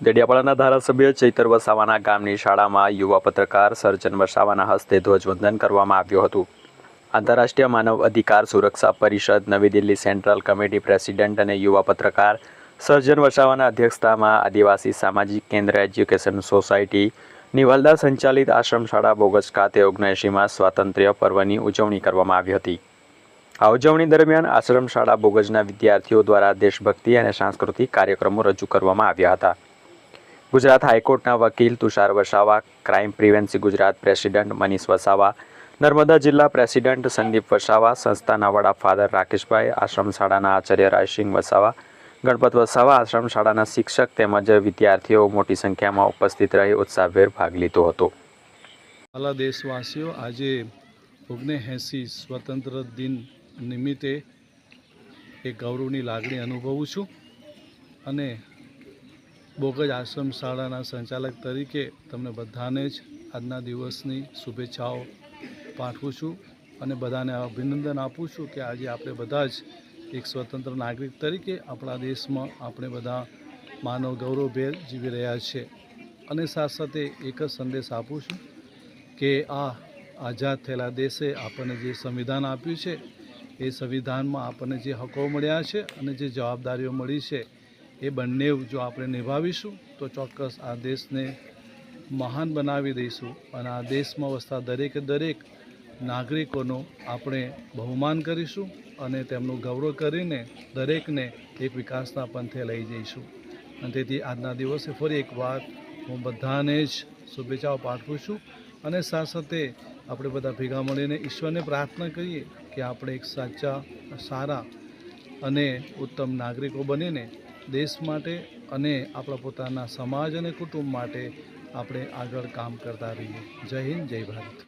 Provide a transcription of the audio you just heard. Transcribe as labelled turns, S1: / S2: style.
S1: દેડિયાપાડાના ધારાસભ્ય ચૈતર વસાવાના ગામની શાળામાં યુવા પત્રકાર સર્જન વસાવાના હસ્તે ધ્વજવંદન કરવામાં આવ્યું હતું. આંતરરાષ્ટ્રીય માનવ અધિકાર સુરક્ષા પરિષદ, નવી દિલ્હી સેન્ટ્રલ કમિટી પ્રેસિડેન્ટ અને યુવા પત્રકાર સર્જન વસાવાના અધ્યક્ષતામાં આદિવાસી સામાજિક કેન્દ્ર એજ્યુકેશન સોસાયટી, નિવાલદા સંચાલિત આશ્રમ શાળા બોગસ ખાતે ઓગણએંશીમાં સ્વાતંત્ર્ય પર્વની ઉજવણી કરવામાં આવી હતી. આ ઉજવણી દરમિયાન આશ્રમ શાળા બોગજના વિદ્યાર્થીઓ દ્વારા દેશભક્તિ અને સાંસ્કૃતિક કાર્યક્રમો રજૂ કરવામાં આવ્યા હતા. ગુજરાત હાઈકોર્ટના વકીલ Tushar Vasava, crime prevention Gujarat president Manish Vasava, Narmada જિલ્લા પ્રેસિડન્ટ સંદીપ વસાવા, સંસ્થાના વડા ફાધર રાકેશભાઈ, આશ્રમ શાળાના આચાર્ય રાયસિંહ વસાવા, ગણપત વસાવા, આશ્રમ શાળાના શિક્ષક તેમજ વિદ્યાર્થીઓ મોટી સંખ્યામાં ઉપસ્થિત રહી ઉત્સાહભેર ભાગ લીધો હતો.
S2: વાલા દેશવાસીઓ, આજે ઓગણએંસી સ્વતંત્ર દિન નિમિત્તે એક ગૌરવની લાગણી અનુભવું છું અને બોગજ આશ્રમ શાળાના સંચાલક તરીકે તમને બધાને જ આજના દિવસની શુભેચ્છાઓ પાઠવું છું અને બધાને અભિનંદન આપું છું કે આજે આપણે બધા જ એક સ્વતંત્ર નાગરિક તરીકે આપણા દેશમાં આપણે બધા માનવ ગૌરવભેર જીવી રહ્યા છે. અને સાથે સાથે એક જ સંદેશ આપું છું કે આ આઝાદ થયેલા દેશે આપણને જે સંવિધાન આપ્યું છે, એ સંવિધાનમાં આપણને જે હકો મળ્યા છે અને જે જવાબદારીઓ મળી છે એ બંને જો આપણે નિભાવીશું, તો ચોક્કસ આ દેશને મહાન બનાવી દઈશું અને આ દેશમાં વસતા દરેકે દરેક નાગરિકોનું આપણે બહુમાન કરીશું અને તેમનું ગૌરવ કરીને દરેકને એક વિકાસના પંથે લઈ જઈશું. અને તેથી આજના દિવસે ફરી એક વાત હું બધાને જ શુભેચ્છાઓ પાઠવું છું અને સાથે સાથે આપણે બધા ભેગા મળીને ઈશ્વરને પ્રાર્થના કરીએ કે આપણે એક સાચા, સારા અને ઉત્તમ નાગરિકો બનીને દેશ માટે અને આપણા પોતાના સમાજ અને કુટુંબ માટે આપણે આગળ કામ કરતા રહીએ. જય હિન્દ, જય ભારત.